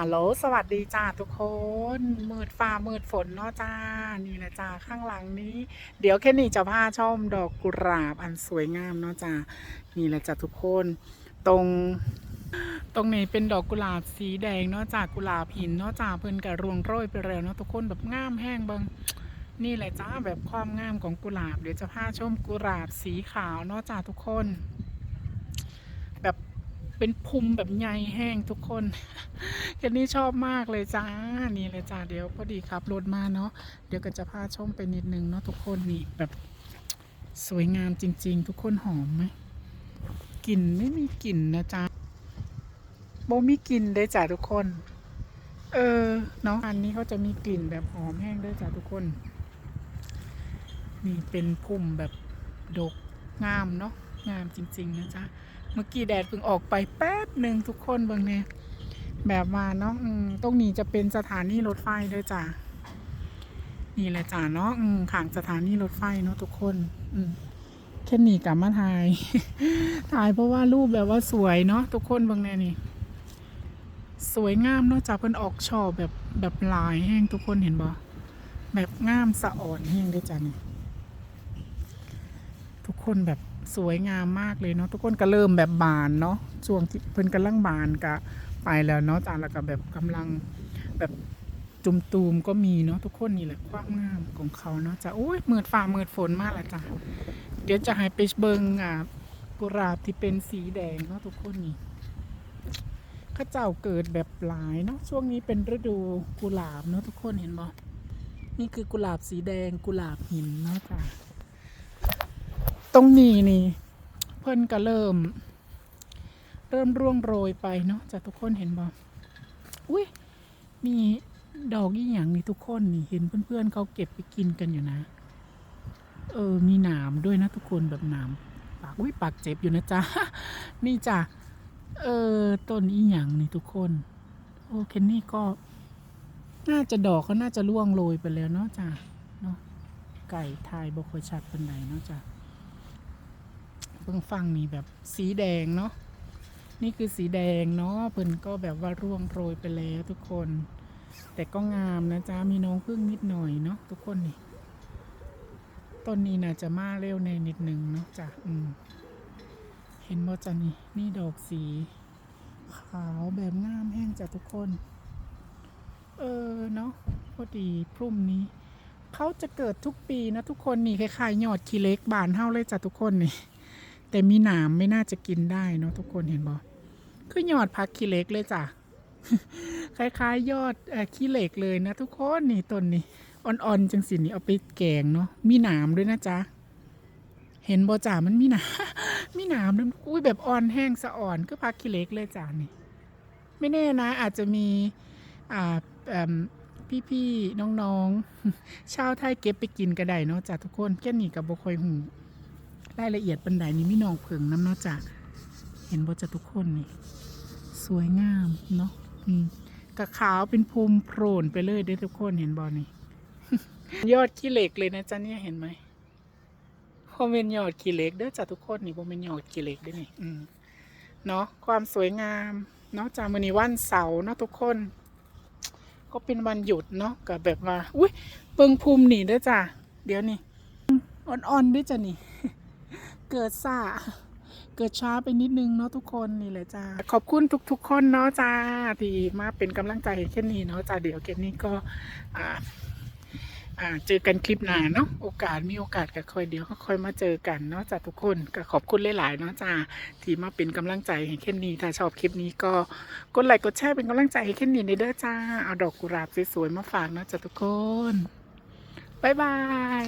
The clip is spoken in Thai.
ฮัลโหล สวัสดีจ้าทุกคน มืดฟ้ามืดฝนเนาะจ้า นี่แหละจ้าข้างหลังนี้ เดี๋ยวแค่นี้จะพาชมดอกกุหลาบอันสวยงามเนาะจ้า นี่แหละจ้าทุกคน ตรง ตรงนี้เป็นดอกกุหลาบสีแดงเนาะจ้ากุหลาบหินเนาะจ้าเพิ่นกะรวงโรยไปแล้วเนาะทุกคนแบบงามแห้งเบิงนี่แหละจ้าแบบความงามของกุหลาบ เดี๋ยวจะพาชมกุหลาบสีขาวเนาะจ้าทุกคน แบบ เป็นพุมแบบใหญ่แห้งทุกคนแค่นี้ชอบมากเลยจ้า นี่เลยจ้าเดี๋ยวพอดีขับรถมาเนาะ เดี๋ยวก็จะพาชมไปนิดนึงเนาะทุกคนนี่แบบสวยงามจริง ๆ ทุกคนหอมไหมกลิ่นไม่มีกลิ่นนะจ๊ะโบมีกลิ่นได้จ้ะทุกคน เออเนาะอันนี้เขาจะมีกลิ่นแบบหอมแห้งด้วยจ้ะทุกคน นี่เป็นพุ่มแบบดกงามเนาะงามจริง ๆ นะจ๊ะ มื่อกี้แดดเพิ่งออกไปแป๊บหนึ่งทุกคนเบิ่งเนี่ยแบบว่าเนาะอืมตรงนี้จะเป็นสถานีรถไฟด้วยจ้ะนี่แหละจ้ะเนาะอืมข้างสถานีรถไฟเนาะทุกคน อืมแค่นี้กลับมาถ่ายถ่ายเพราะว่ารูปแบบว่าสวยเนาะทุกคนเบิ่งเนี่ยนี่สวยงามเนาะจ้ะเพิ่นออกช่อแบบแบบลายแห้งทุกคนเห็นบ่แบบงามสะอ่อนแห้งด้วยจ้ะนี่ทุกคนแบบ สวยงามมากเลยเนาะทุกคนก็เริ่มแบบบานเนาะช่วงที่เพิ่นกำลังบานก็ไปแล้วเนาะจานแล้วก็แบบกำลังแบบจุมตูมก็มีเนาะทุกคนนี่แหละความงามของเขาเนาะจ้ะโอ้ยมืดฟ้ามืดฝนมากละจ้ะเดี๋ยวจะให้ไปเบิงอะกุหลาบที่เป็นสีแดงเนาะทุกคนนี่ข้าเจ้าเกิดแบบหลายเนาะช่วงนี้เป็นฤดูกุหลาบเนาะทุกคนเห็นบ่นี่คือกุหลาบสีแดงกุหลาบหินเนาะจ้ะ ตรงนี้นี่ เพิ่นก็เริ่ม เริ่มร่วงโรยไปเนาะจากทุกคนเห็นบ่อุ้ยมีดอกยี่หยังนี่ทุกคนนี่เห็นเพื่อนๆเขาเก็บไปกินกันอยู่นะ เออ มีหนามด้วยนะทุกคนแบบหนามปากอุ้ยปากเจ็บอยู่นะจ๊ะ นี่จ้ะ เออต้นอีหยังนี่ทุกคน โอเคนนี่ก็ น่าจะดอกเขาน่าจะร่วงโรยไปแล้วเนาะจ้ะเนาะไก่ทายบกคอยชัดเป็นไหนเนาะจ้ะ พิ่งฟังนี่แบบสีแดงเนาะนี่คือสีแดงเนาะเพิ่นก็แบบว่าร่วงโรยไปแล้วทุกคน แต่ก็งามนะจ๊ะมีน้องพึ่งนิดหน่อยเนาะทุกคนนี่ต้นนี้น่าจะมาเร็วในนิดหนึ่งเนาะจ้ะอืมเห็นบ่จ้ะนี่นี่ดอกสีขาวแบบงามแห้งจ้ะทุกคน เออเนาะพอดีพรุ่งนี้เขาจะเกิดทุกปีนะทุกคนนี่คล้ายๆยอดขี้เล็กบานเท่าเลยจ้ะทุกคนนี่ แต่มีหนามไม่น่าจะกินได้เนาะทุกคนเห็นบ่คือยอดผักขี้เล็กเลยจ้ะ คล้ายๆ ยอดอขี้เหล็กเลยนะทุกคนนี่ต้นนี่อ่อนๆจังสินี่เอาไปแกงเนาะมีหนามด้วยนะจ๊ะ เห็นบ่จ่ามันมีหนามมีหนามด้วยอุ้ยแบบอ่อนแห้งสะอ่อนก็ผักขี้เหล็กเลยจ้ะนี่ ไม่แน่นะ อาจจะมีอ่าพี่ๆน้องๆชาวไทยเก็บไปกินก็ได้เนาะจ้ะทุกคนแค่นี้กับบ่ค่อยหู รายละเอียดปันใดนี่มีน้องเผิงน้ำนาะจ้ะเห็นบ่จะทุกคนนี่สวยงามเนาะอืมกะขาวเป็นภูมิโพรนไปเลยเด้ทุกคนเห็นบ่นี่ ยอดขี้เหล็กเลยนะจ๊ะเนี่ยเห็นไหมพอเป็นยอดขี้เหล็กเด้อจ้ะทุกคนนี่พอเป็นยอดขี้เหล็กด้อนี่อืมเนาะความสวยงามเนาะจ้ะมื้อนี้วันเสาร์เนาะทุกคน ก็เป็นวันหยุดเนาะกับแบบว่า อุ้ยเบิงภูมินี่เด้อจ้ะเดี๋ยวนี่อ่อนๆด้วยจ้ะนี่ เกิดซ่าเกิดช้าไปนิดนึงเนาะทุกคนนี่แหละจ้าขอบคุณทุก ๆ คนเนาะจ้าที่มาเป็นกำลังใจให้แค่นี้เนาะจ้าเดี๋ยวแค่นี้ก็อ่าอ่าเจอกันคลิปหน้าเนาะโอกาสมีโอกาสก็ค่อยเดี๋ยวก็ค่อยมาเจอกันเนาะจ้าทุกคนก็ขอบคุณหลายๆเนาะจ้าที่มาเป็นกำลังใจให้แค่นี้ถ้าชอบคลิปนี้ก็กดไลค์กดแชร์เป็นกำลังใจให้แค่นี้ในเด้อจ้าเอาดอกกุหลาบสวยๆมาฝากเนาะจ้าทุกคนบ๊ายบาย